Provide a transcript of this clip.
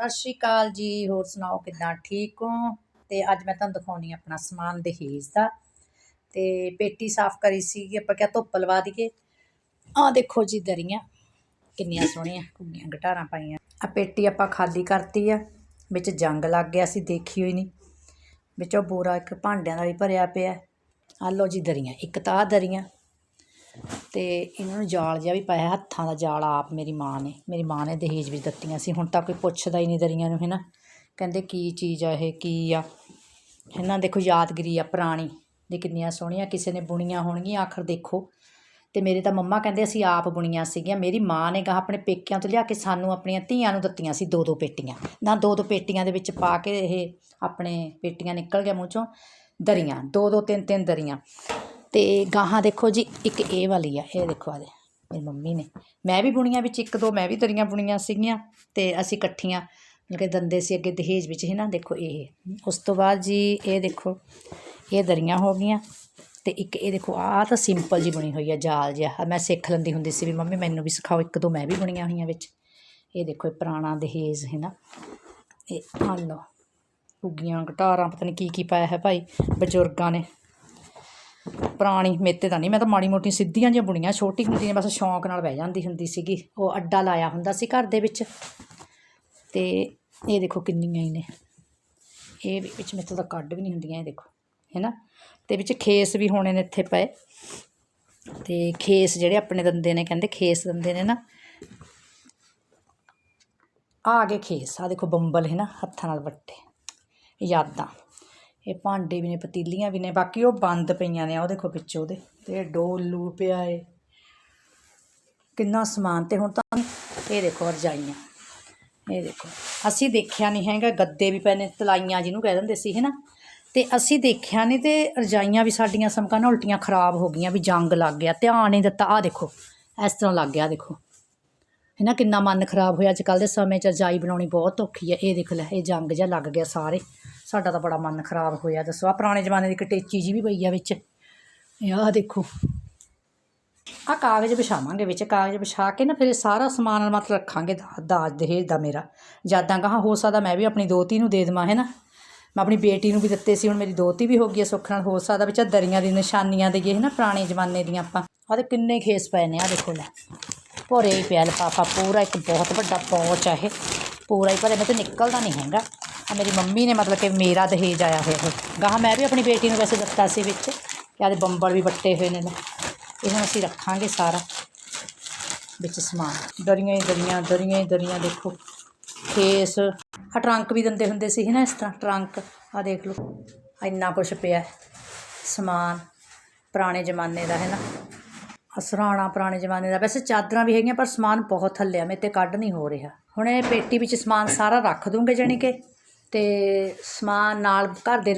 ਸਤਿ ਸ਼੍ਰੀ ਅਕਾਲ ਜੀ, ਹੋਰ ਸੁਣਾਓ, ਕਿੱਦਾਂ ਠੀਕ ਹੋ? ਤੇ ਅੱਜ ਮੈਂ ਤੁਹਾਨੂੰ ਦਿਖਾਉਣੀ ਆਪਣਾ ਸਮਾਨ ਦਹੇਜ ਦਾ। ਤੇ ਪੇਟੀ ਸਾਫ਼ ਕਰੀ ਸੀ ਆਪਾਂ ਕਿਹਾ ਧੁੱਪ ਲਵਾ ਦਈਏ। ਆਹ ਦੇਖੋ ਜੀ ਦਰੀਆਂ, ਕਿੰਨੀਆਂ ਸੋਹਣੀਆਂ, ਘੁੱਗੀਆਂ ਗਟਾਰਾਂ ਪਾਈਆਂ। ਆ ਪੇਟੀ ਆਪਾਂ ਖਾਲੀ ਕਰਤੀ ਆ, ਵਿੱਚ ਜੰਗ ਲੱਗ ਗਿਆ ਸੀ, ਦੇਖੀ ਹੋਈ ਨਹੀਂ ਵਿੱਚੋਂ ਬੋਰਾ ਇੱਕ ਭਾਂਡਿਆਂ ਦਾ ਵੀ ਭਰਿਆ ਪਿਆ। ਆ ਲਓ ਜੀ ਦਰੀਆਂ, ਇੱਕ ਤਾਂ ਆਹ ਦਰੀਆਂ। ਅਤੇ ਇਹਨਾਂ ਨੂੰ ਜਾਲ ਜਿਹਾ ਵੀ ਪਾਇਆ ਹੱਥਾਂ ਦਾ ਜਾਲ ਆਪ ਮੇਰੀ ਮਾਂ ਨੇ, ਮੇਰੀ ਮਾਂ ਨੇ ਦਹੇਜ ਵਿੱਚ ਦਿੱਤੀਆਂ ਸੀ। ਹੁਣ ਤਾਂ ਕੋਈ ਪੁੱਛਦਾ ਹੀ ਨਹੀਂ ਦਰੀਆਂ ਨੂੰ ਹੈ ਨਾ ਕਹਿੰਦੇ ਕੀ ਚੀਜ਼ ਆ ਇਹ, ਕੀ ਆ? ਹੈ ਨਾ ਦੇਖੋ ਯਾਦਗਿਰੀ ਆ ਪੁਰਾਣੀ ਦੇ ਕਿੰਨੀਆਂ ਸੋਹਣੀਆਂ, ਕਿਸੇ ਨੇ ਬੁਣੀਆਂ ਹੋਣਗੀਆਂ, ਆਖਰ ਦੇਖੋ। ਅਤੇ ਮੇਰੇ ਤਾਂ ਮੰਮਾ ਕਹਿੰਦੇ ਅਸੀਂ ਆਪ ਬੁਣੀਆਂ ਸੀਗੀਆਂ, ਮੇਰੀ ਮਾਂ ਨੇ ਗਾ ਆਪਣੇ ਪੇਕਿਆਂ ਤੋਂ ਲਿਆ ਕੇ ਸਾਨੂੰ ਆਪਣੀਆਂ ਧੀਆਂ ਨੂੰ ਦਿੱਤੀਆਂ ਸੀ ਦੋ ਦੋ ਪੇਟੀਆਂ। ਨਾ ਦੋ ਦੋ ਪੇਟੀਆਂ ਦੇ ਵਿੱਚ ਪਾ ਕੇ ਇਹ ਆਪਣੇ ਪੇਟੀਆਂ ਨਿਕਲ ਗਿਆ ਮੂੰਹ ਚੋਂ, ਦਰੀਆਂ ਦੋ ਦੋ ਤਿੰਨ ਤਿੰਨ ਦਰੀਆਂ। ਤੇ ਗਾਹਾਂ ਦੇਖੋ ਜੀ, ਇੱਕ ਇਹ ਵਾਲੀ ਆ, ਇਹ ਦੇਖੋ ਆਦੇ ਮੇਰੀ ਮੰਮੀ ਨੇ। ਮੈਂ ਵੀ ਬੁਣੀਆਂ ਵਿੱਚ ਇੱਕ ਦੋ, ਮੈਂ ਵੀ ਦਰੀਆਂ ਬੁਣੀਆਂ ਸੀਗੀਆਂ ਤੇ ਅਸੀਂ ਇਕੱਠੀਆਂ, ਮਤਲਬ ਕਿ ਦੰਦੇ ਸੀ ਅੱਗੇ ਦਹੇਜ ਵਿੱਚ ਹੈ ਨਾ ਦੇਖੋ ਇਹ। ਉਸ ਤੋਂ ਬਾਅਦ ਜੀ ਇਹ ਦੇਖੋ, ਇਹ ਦਰੀਆਂ ਹੋ ਗਈਆਂ ਤੇ ਇੱਕ ਇਹ ਦੇਖੋ, ਆਹ ਤਾਂ ਸਿੰਪਲ ਜੀ ਬਣੀ ਹੋਈ ਆ, ਜਾਲ ਜਿਹਾ। ਮੈਂ ਸਿੱਖ ਲੈਂਦੀ ਹੁੰਦੀ ਸੀ ਵੀ ਮੰਮੀ ਮੈਨੂੰ ਵੀ ਸਿਖਾਓ, ਇੱਕ ਦੋ ਮੈਂ ਵੀ ਬੁਣੀਆਂ ਹੋਈਆਂ ਵਿੱਚ। ਇਹ ਦੇਖੋ ਇਹ ਪੁਰਾਣਾ ਦਹੇਜ ਹੈ ਨਾ ਇਹ ਆ ਲਓ, ਉੱਗੀਆਂ ਗਟਾਰਾਂ ਪਤਾ ਨਹੀਂ ਕੀ ਕੀ ਪਾਇਆ ਹੈ ਭਾਈ, ਬਜ਼ੁਰਗਾਂ ਨੇ। ਪੁਰਾਣੀ ਮੇਤੇ ਤਾਂ ਨਹੀਂ, ਮੈਂ ਤਾਂ ਮਾੜੀ ਮੋਟੀ ਸਿੱਧੀਆਂ ਜਿਹੀਆਂ ਬੁਣੀਆਂ, ਛੋਟੀ ਹੁੰਦੀ ਨੇ ਬਸ ਸ਼ੌਂਕ ਨਾਲ ਬਹਿ ਜਾਂਦੀ ਹੁੰਦੀ ਸੀਗੀ, ਉਹ ਅੱਡਾ ਲਾਇਆ ਹੁੰਦਾ ਸੀ ਘਰ ਦੇ ਵਿੱਚ। ਤੇ ਇਹ ਦੇਖੋ ਕਿੰਨੀਆਂ ਹੀ ਨੇ। ਇਹ ਵਿੱਚ ਮੇਰੇ ਤਾਂ ਕੱਢ ਵੀ ਨਹੀਂ ਹੁੰਦੀਆਂ, ਇਹ ਦੇਖੋ, ਹੈਨਾ? ਤੇ ਵਿੱਚ ਖੇਸ ਵੀ ਹੋਣੇ ਨੇ ਇੱਥੇ ਪਏ। ਤੇ ਖੇਸ ਜਿਹੜੇ ਆਪਣੇ ਦੰਦੇ ਨੇ, ਕਹਿੰਦੇ ਖੇਸ ਦੰਦੇ ਨੇ ਨਾ। ਆ ਗਏ ਖੇਸ, ਆ ਦੇਖੋ ਬੰਬਲ ਹੈ ਨਾ ਹੱਥਾਂ ਨਾਲ ਵੱਟੇ, ਯਾਦਾਂ। ਇਹ ਭਾਂਡੇ ਵੀ ਨੇ, ਪਤੀਲੀਆਂ ਵੀ ਨੇ, ਬਾਕੀ ਉਹ ਬੰਦ ਪਈਆਂ ਨੇ ਉਹ ਦੇਖੋ ਵਿੱਚ ਉਹਦੇ, ਤੇ ਡੋਲੂ ਪਿਆ ਏ। ਕਿੰਨਾ ਸਮਾਨ ਤੇ ਹੁਣ ਤਾਂ ਇਹ ਦੇਖੋ ਰਜਾਈਆਂ, ਇਹ ਦੇਖੋ। ਅਸੀਂ ਦੇਖਿਆ ਨਹੀਂ ਹੈਗਾ, ਗੱਦੇ ਵੀ ਪਏ ਨੇ, ਤਲਾਈਆਂ ਜਿਹਨੂੰ ਕਹਿ ਦਿੰਦੇ ਸੀ ਹੈ ਨਾ ਤੇ ਅਸੀਂ ਦੇਖਿਆ ਨਹੀਂ ਤੇ ਰਜਾਈਆਂ ਵੀ ਸਾਡੀਆਂ ਸਮਕਾਂ ਨਾਲ ਉਲਟੀਆਂ ਖਰਾਬ ਹੋ ਗਈਆਂ, ਵੀ ਜੰਗ ਲੱਗ ਗਿਆ, ਧਿਆਨ ਨਹੀਂ ਦਿੱਤਾ। ਆ ਦੇਖੋ, ਇਸ ਤਰ੍ਹਾਂ ਲੱਗ ਗਿਆ, ਦੇਖੋ। ਹੈ ਨਾ ਕਿੰਨਾ ਮਨ ਖਰਾਬ ਹੋਇਆ। ਅੱਜ ਕੱਲ੍ਹ ਦੇ ਸਮੇਂ 'ਚ ਰਜਾਈ ਬਣਾਉਣੀ ਬਹੁਤ ਔਖੀ ਹੈ। ਇਹ ਦੇਖ ਲੈ, ਇਹ ਜੰਗ ਜਿਹਾ ਲੱਗ ਗਿਆ ਸਾਰੇ। ਸਾਡਾ ਤਾਂ ਬੜਾ ਮਨ ਖਰਾਬ ਹੋਇਆ, ਦੱਸੋ। ਆ ਪੁਰਾਣੇ ਜ਼ਮਾਨੇ ਦੀ ਕਟੇਚੀ ਜੀ ਵੀ ਪਈ ਆ ਵਿੱਚ। ਆਹ ਦੇਖੋ। ਆ ਕਾਗਜ਼ ਵਿਛਾਵਾਂਗੇ ਵਿੱਚ, ਕਾਗਜ਼ ਵਿਛਾ ਕੇ ਨਾ ਫਿਰ ਇਹ ਸਾਰਾ ਸਮਾਨ ਮਤ ਰੱਖਾਂਗੇ ਦਾਜ ਦਹੇਜ ਦਾ ਮੇਰਾ। ਜਾਦਾਂ ਕਹਾਂ ਹੋ ਸਕਦਾ ਮੈਂ ਵੀ ਆਪਣੀ ਦੋਤੀ ਨੂੰ ਦੇ ਦੇਵਾਂ ਹੈ ਨਾ ਮੈਂ ਆਪਣੀ ਬੇਟੀ ਨੂੰ ਵੀ ਦਿੱਤੇ ਸੀ, ਹੁਣ ਮੇਰੀ ਦੋਤੀ ਵੀ ਹੋ ਗਈ ਹੈ ਸੁੱਖ ਨਾਲ, ਹੋ ਸਕਦਾ ਵਿੱਚ ਦਰੀਆਂ ਦੀ ਨਿਸ਼ਾਨੀਆਂ ਦੇਈਏ ਹੈ ਨਾ ਪੁਰਾਣੇ ਜ਼ਮਾਨੇ ਦੀਆਂ ਆਪਾਂ। ਆਹ ਤੇ ਕਿੰਨੇ ਖੇਸ ਪਏ ਨੇ ਆ ਦੇਖੋ ਲੈ। ਭੋਰੇ ਹੀ ਪਿਆ ਲਿਫਾਫਾ ਪੂਰਾ ਇੱਕ ਬਹੁਤ ਵੱਡਾ ਪੌਚ ਆ ਇਹ। ਪੂਰਾ ਹੀ ਭਰੇ ਮੈਂ ਤੇ ਨਿਕਲਦਾ ਨਹੀਂ ਹੈਗਾ। ਆ ਮੇਰੀ ਮੰਮੀ ਨੇ ਮਤਲਬ ਕਿ ਮੇਰਾ ਦਹੇਜ ਆਇਆ ਹੋਇਆ ਇਹ। ਗਾਹਾਂ ਮੈਂ ਵੀ ਆਪਣੀ ਬੇਟੀ ਨੂੰ ਵੈਸੇ ਦਿੱਤਾ ਸੀ ਵਿੱਚ। ਕਿ ਆਦੇ ਬੰਬਲ ਵੀ ਵੱਟੇ ਹੋਏ ਨੇ ਲੈ ਇਹ ਅਸੀਂ ਰੱਖਾਂਗੇ ਸਾਰਾ। ਵਿੱਚ ਸਮਾਨ। ਦਰੀਆਂ ਹੀ ਦਰੀਆਂ ਦਰੀਆਂ ਹੀ ਦਰੀਆਂ, ਦੇਖੋ। ਖੇਸ ਆ ਟਰੰਕ ਵੀ ਦਿੰਦੇ ਹੁੰਦੇ ਸੀ ਨਾ ਇਸ ਤਰ੍ਹਾਂ। ਟਰੰਕ। ਆ ਦੇਖ ਲਓ। ਇੰਨਾ ਕੁਛ ਪਿਆ ਸਮਾਨ। ਪੁਰਾਣੇ ਜ਼ਮਾਨੇ ਦਾ, ਹੈ ਨਾ। ਅਸਰਾਣਾ ਪੁਰਾਣੇ ਜ਼ਮਾਨੇ ਦਾ। ਵੈਸੇ ਚਾਦਰਾਂ ਵੀ ਹੈਗੀਆਂ, ਪਰ ਸਮਾਨ ਬਹੁਤ ਥੱਲੇ ਆ ਮੇਰੇ ਤੇ ਕੱਢ ਨਹੀਂ ਹੋ ਰਿਹਾ। ਹੁਣ ਇਹ ਪੇਟੀ ਵਿੱਚ ਸਮਾਨ ਸਾਰਾ ਰੱਖ ਦੂੰਗੇ ਜਾਣੀ ਕਿ। ਤੇ ਸਮਾਨ ਨਾਲ ਘਰ ਦੇ